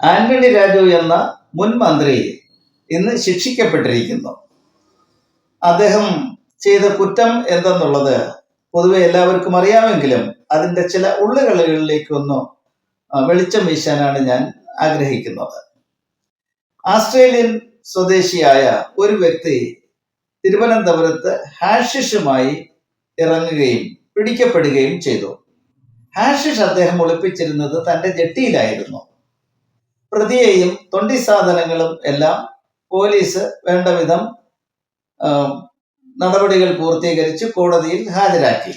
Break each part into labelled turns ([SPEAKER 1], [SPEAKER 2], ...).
[SPEAKER 1] ആന്റണി രാജു എന്ന മുൻ മന്ത്രി ഇന്ന് ശിക്ഷിക്കപ്പെട്ടിരിക്കുന്നു. അദ്ദേഹം ചെയ്ത കുറ്റം എന്തെന്നുള്ളത് പൊതുവെ എല്ലാവർക്കും അറിയാമെങ്കിലും അതിന്റെ ചില ഉള്ളുകളിലേക്കൊന്ന് വെളിച്ചം വീശാനാണ് ഞാൻ ആഗ്രഹിക്കുന്നത്. ആസ്ട്രേലിയൻ സ്വദേശിയായ ഒരു വ്യക്തി തിരുവനന്തപുരത്ത് ഹാഷിഷുമായി ഇറങ്ങുകയും പിടിക്കപ്പെടുകയും ചെയ്തു. ഹാഷിഷ് അദ്ദേഹം ഒളിപ്പിച്ചിരുന്നത് തന്റെ ജെട്ടിയിലായിരുന്നു. പ്രതിയെയും തൊണ്ടി സാധനങ്ങളും എല്ലാം പോലീസ് വേണ്ടവിധം നടപടികൾ പൂർത്തീകരിച്ച് കോടതിയിൽ ഹാജരാക്കി.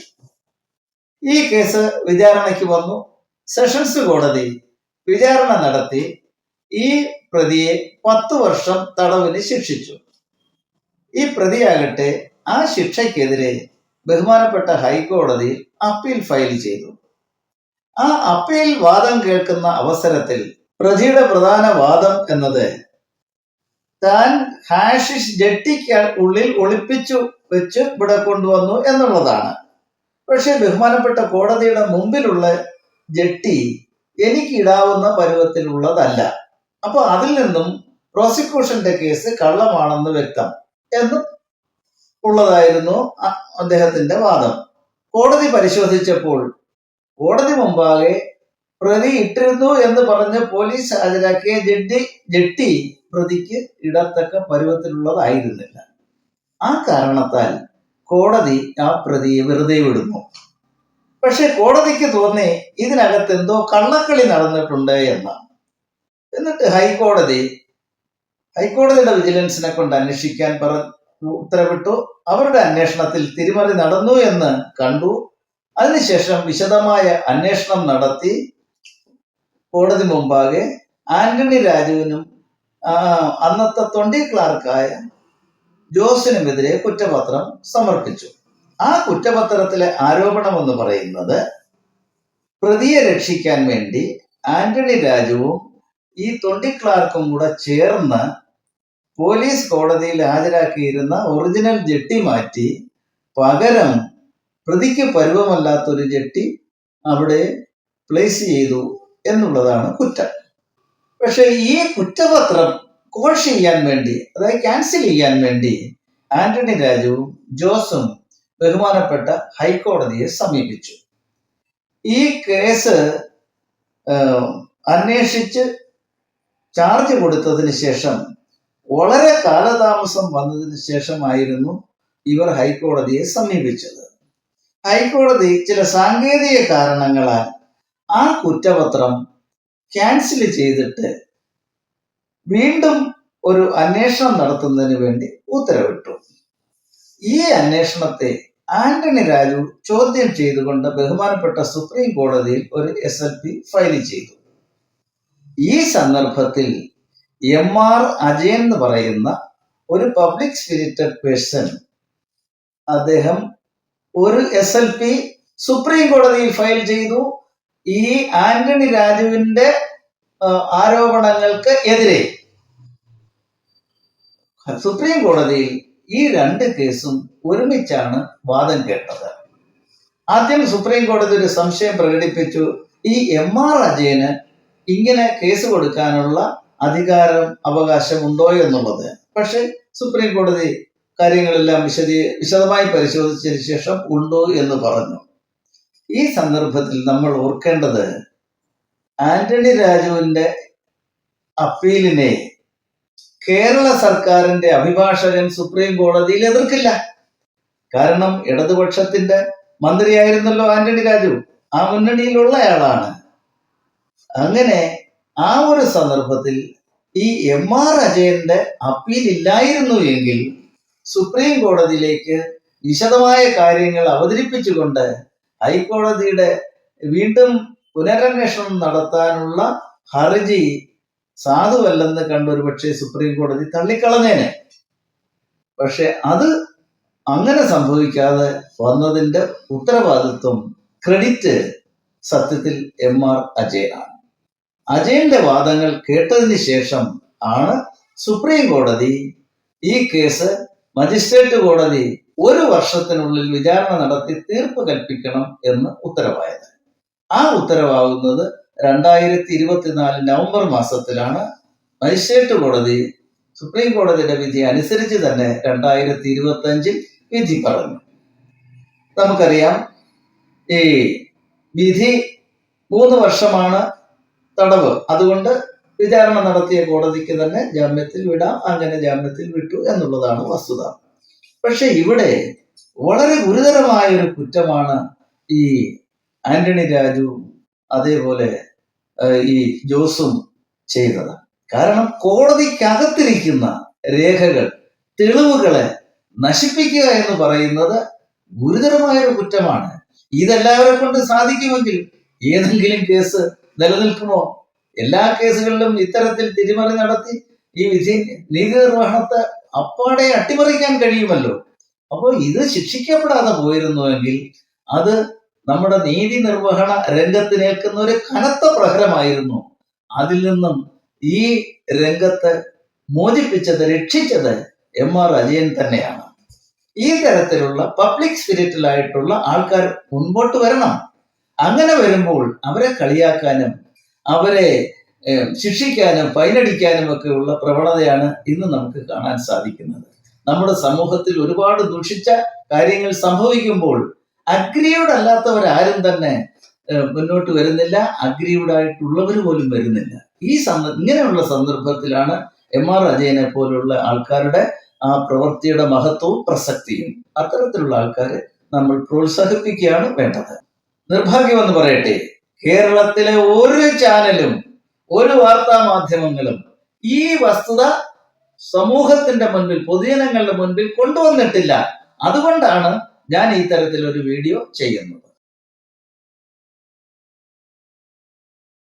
[SPEAKER 1] ഈ കേസ് വിചാരണയ്ക്ക് വന്നു. സെഷൻസ് കോടതി വിചാരണ നടത്തി ഈ പ്രതിയെ പത്ത് വർഷം തടവിന് ശിക്ഷിച്ചു. ഈ പ്രതിയാകട്ടെ ആ ശിക്ഷയ്ക്കെതിരെ ബഹുമാനപ്പെട്ട ഹൈക്കോടതിയിൽ അപ്പീൽ ഫയൽ ചെയ്തു. ആ അപ്പീൽ വാദം കേൾക്കുന്ന അവസരത്തിൽ പ്രതിയുടെ പ്രധാന വാദം എന്നത് താൻ ഹാഷിഷ് ജെട്ടിക്ക് ഉള്ളിൽ ഒളിപ്പിച്ചു വെച്ച് ഇവിടെ കൊണ്ടുവന്നു എന്നുള്ളതാണ്. പക്ഷെ ബഹുമാനപ്പെട്ട കോടതിയുടെ മുമ്പിലുള്ള ജെട്ടി എനിക്ക് ഇടാവുന്ന പരുവത്തിലുള്ളതല്ല. അപ്പൊ അതിൽ നിന്നും പ്രോസിക്യൂഷന്റെ കേസ് കള്ളമാണെന്ന് വ്യക്തം എന്ന് ഉള്ളതായിരുന്നു അദ്ദേഹത്തിന്റെ വാദം. കോടതി പരിശോധിച്ചപ്പോൾ കോടതി മുമ്പാകെ പ്രതി ഇട്ടിരുന്നു എന്ന് പറഞ്ഞ് പോലീസ് ഹാജരാക്കിയ ജഡ്ജി ജെട്ടി പ്രതിക്ക് ഇടത്തക്ക പരുവത്തിലുള്ളതായിരുന്നില്ല. ആ കാരണത്താൽ കോടതി ആ പ്രതിയെ വെറുതെ വിടുന്നു. പക്ഷെ കോടതിക്ക് തോന്നി ഇതിനകത്ത് എന്തോ കള്ളക്കളി നടന്നിട്ടുണ്ട് എന്നാണ്. എന്നിട്ട് ഹൈക്കോടതി ഹൈക്കോടതിയുടെ വിജിലൻസിനെ കൊണ്ട് അന്വേഷിക്കാൻ പറ ഉത്തരവിട്ടു. അവരുടെ അന്വേഷണത്തിൽ തിരിമറി നടന്നു എന്ന് കണ്ടു. അതിനുശേഷം വിശദമായ അന്വേഷണം നടത്തി. കോടതി മുമ്പാകെ ആന്റണി രാജുവിനും അന്നത്തെ തൊണ്ടി ക്ലാർക്കായ ജോസിനുമെതിരെ കുറ്റപത്രം സമർപ്പിച്ചു. ആ കുറ്റപത്രത്തിലെ ആരോപണം എന്ന് പറയുന്നത് പ്രതിയെ രക്ഷിക്കാൻ വേണ്ടി ആന്റണി രാജുവും ഈ തൊണ്ടി ക്ലാർക്കും കൂടെ ചേർന്ന് പോലീസ് കോടതിയിൽ ഹാജരാക്കിയിരുന്ന ഒറിജിനൽ ജെട്ടി മാറ്റി പകരം പ്രതിക്ക് പരുവമല്ലാത്തൊരു ജെട്ടി അവിടെ പ്ലേസ് ചെയ്തു. എന്നുള്ളതാണ് കുറ്റം. പക്ഷെ ഈ കുറ്റപത്രം കോഷ് ചെയ്യാൻ വേണ്ടി അതായത് ക്യാൻസൽ ചെയ്യാൻ വേണ്ടി ആന്റണി രാജുവും ജോസും ബഹുമാനപ്പെട്ട ഹൈക്കോടതിയെ സമീപിച്ചു. ഈ കേസ് അന്വേഷിച്ച് ചാർജ് കൊടുത്തതിന് ശേഷം വളരെ കാലതാമസം വന്നതിന് ശേഷമായിരുന്നു ഇവർ ഹൈക്കോടതിയെ സമീപിച്ചത്. ഹൈക്കോടതി ചില സാങ്കേതിക കാരണങ്ങളാൽ ആ കുറ്റപത്രം ക്യാൻസൽ ചെയ്തിട്ട് വീണ്ടും ഒരു അന്വേഷണം നടത്തുന്നതിന് വേണ്ടി ഉത്തരവിട്ടു. ഈ അന്വേഷണത്തെ ആന്റണി രാജു ചോദ്യം ചെയ്തുകൊണ്ട് ബഹുമാനപ്പെട്ട സുപ്രീം കോടതിയിൽ ഒരു എസ് എൽ പി ഫയൽ ചെയ്തു. ഈ സന്ദർഭത്തിൽ എം ആർ അജയൻ എന്ന് പറയുന്ന ഒരു പബ്ലിക് സ്പിരിറ്റഡ് പേഴ്സൺ അദ്ദേഹം ഒരു എസ് എൽ പി സുപ്രീം കോടതിയിൽ ഫയൽ ചെയ്തു. ഈ ആന്റണി രാജുവിന്റെ ആരോപണങ്ങൾക്ക് എതിരെ. സുപ്രീം കോടതിയിൽ ഈ രണ്ട് കേസും ഒരുമിച്ചാണ് വാദം കേട്ടത്. ആദ്യം സുപ്രീം കോടതി ഒരു സംശയം പ്രകടിപ്പിച്ചു. ഈ എം ആർ അജയന് ഇങ്ങനെ കേസ് കൊടുക്കാനുള്ള അധികാരം അവകാശമുണ്ടോ എന്നുള്ളത്. പക്ഷെ സുപ്രീം കോടതി കാര്യങ്ങളെല്ലാം വിശദീ വിശദമായി പരിശോധിച്ചതിന് ശേഷം ഉണ്ടോ എന്ന് പറഞ്ഞു. ഈ സന്ദർഭത്തിൽ നമ്മൾ ഓർക്കേണ്ടത് ആന്റണി രാജുവിന്റെ അപ്പീലിനെ കേരള സർക്കാരിന്റെ അഭിഭാഷകൻ സുപ്രീം കോടതിയിൽ എതിർക്കില്ല. കാരണം ഇടതുപക്ഷത്തിന്റെ മന്ത്രിയായിരുന്നല്ലോ ആന്റണി രാജു. ആ മുന്നണിയിലുള്ളയാളാണ്. അങ്ങനെ ആ ഒരു സന്ദർഭത്തിൽ ഈ എം ആർ അജയന്റെ അപ്പീൽ ഇല്ലായിരുന്നു എങ്കിൽ സുപ്രീം കോടതിയിലേക്ക് വിശദമായ കാര്യങ്ങൾ അവതരിപ്പിച്ചുകൊണ്ട് ഹൈക്കോടതിയുടെ വീണ്ടും പുനരന്വേഷണം നടത്താനുള്ള ഹർജി സാധുവല്ലെന്ന് കണ്ട് ഒരു പക്ഷേ സുപ്രീം കോടതി തള്ളിക്കളഞ്ഞേനെ. പക്ഷെ അത് അങ്ങനെ സംഭവിക്കാതെ വന്നതിന്റെ ഉത്തരവാദിത്വം ക്രെഡിറ്റ് സത്യത്തിൽ എം ആർ അജയനാണ്. അജയന്റെ വാദങ്ങൾ കേട്ടതിന് ശേഷം ആണ് സുപ്രീം കോടതി ഈ കേസ് മജിസ്ട്രേറ്റ് കോടതി ഒരു വർഷത്തിനുള്ളിൽ വിചാരണ നടത്തി തീർപ്പ് കൽപ്പിക്കണം എന്ന് ഉത്തരവായത്. ആ ഉത്തരവാകുന്നത് രണ്ടായിരത്തി ഇരുപത്തിനാല് നവംബർ മാസത്തിലാണ്. മജിസ്ട്രേറ്റ് കോടതി സുപ്രീം കോടതിയുടെ വിധി അനുസരിച്ച് തന്നെ രണ്ടായിരത്തി ഇരുപത്തി അഞ്ചിൽ വിധി പറഞ്ഞു. നമുക്കറിയാം ഈ വിധി മൂന്ന് വർഷമാണ് തടവ്. അതുകൊണ്ട് വിചാരണ നടത്തിയ കോടതിക്ക് തന്നെ ജാമ്യത്തിൽ വിടാം അങ്ങനെ ജാമ്യത്തിൽ വിട്ടു എന്നുള്ളതാണ് വസ്തുത. പക്ഷെ ഇവിടെ വളരെ ഗുരുതരമായ ഒരു കുറ്റമാണ് ഈ ആന്റണി രാജു അതേപോലെ ഈ ജോസും ചെയ്തത്. കാരണം കോടതിക്കകത്തിരിക്കുന്ന രേഖകൾ തെളിവുകളെ നശിപ്പിക്കുക എന്ന് പറയുന്നത് ഗുരുതരമായ ഒരു കുറ്റമാണ്. ഇതെല്ലാവരെ കൊണ്ട് സാധിക്കുമെങ്കിൽ ഏതെങ്കിലും കേസ് നിലനിൽക്കുമോ? എല്ലാ കേസുകളിലും ഇത്തരത്തിൽ തിരിമറി നടത്തി ഈ വിധി നീതി നിർവഹണത്തെ അപ്പാടെ അട്ടിമറിക്കാൻ കഴിയുമല്ലോ. അപ്പോൾ ഇത് ശിക്ഷിക്കപ്പെടാതെ പോയിരുന്നുവെങ്കിൽ അത് നമ്മുടെ നീതി നിർവഹണ രംഗത്തിനേൽക്കുന്ന ഒരു കനത്ത പ്രഹരമായിരുന്നു. അതിൽ നിന്നും ഈ രംഗത്ത് മോചിപ്പിച്ചത് രക്ഷിച്ചത് എം ആർ അജയൻ തന്നെയാണ്. ഈ തരത്തിലുള്ള പബ്ലിക് സ്പിരിറ്റിലായിട്ടുള്ള ആൾക്കാർ മുൻപോട്ട് വരണം. അങ്ങനെ വരുമ്പോൾ അവരെ കളിയാക്കാനും അവരെ ശിക്ഷിക്കാനും ഫൈനടിക്കാനും ഒക്കെ ഉള്ള പ്രവണതയാണ് ഇന്ന് നമുക്ക് കാണാൻ സാധിക്കുന്നത്. നമ്മുടെ സമൂഹത്തിൽ ഒരുപാട് ദുഷിച്ച കാര്യങ്ങൾ സംഭവിക്കുമ്പോൾ അഗ്രിയോട് അല്ലാത്തവരാരും തന്നെ മുന്നോട്ട് വരുന്നില്ല അഗ്രിയോടായിട്ടുള്ളവർ പോലും വരുന്നില്ല. ഈ സന്ദ ഇങ്ങനെയുള്ള സന്ദർഭത്തിലാണ് എം ആർ അജയനെ പോലുള്ള ആൾക്കാരുടെ ആ പ്രവൃത്തിയുടെ മഹത്വവും പ്രസക്തിയും. അത്തരത്തിലുള്ള ആൾക്കാരെ നമ്മൾ പ്രോത്സാഹിപ്പിക്കുകയാണ് വേണ്ടത്. നിർഭാഗ്യമെന്ന് പറയട്ടെ കേരളത്തിലെ ഒരു ചാനലും ഒരു വാർത്താ മാധ്യമങ്ങളും ഈ വസ്തുത സമൂഹത്തിന്റെ മുൻപിൽ പൊതുജനങ്ങളുടെ മുൻപിൽ കൊണ്ടുവന്നിട്ടില്ല. അതുകൊണ്ടാണ് ഞാൻ ഈ തരത്തിൽ ഒരു വീഡിയോ ചെയ്യുന്നത്.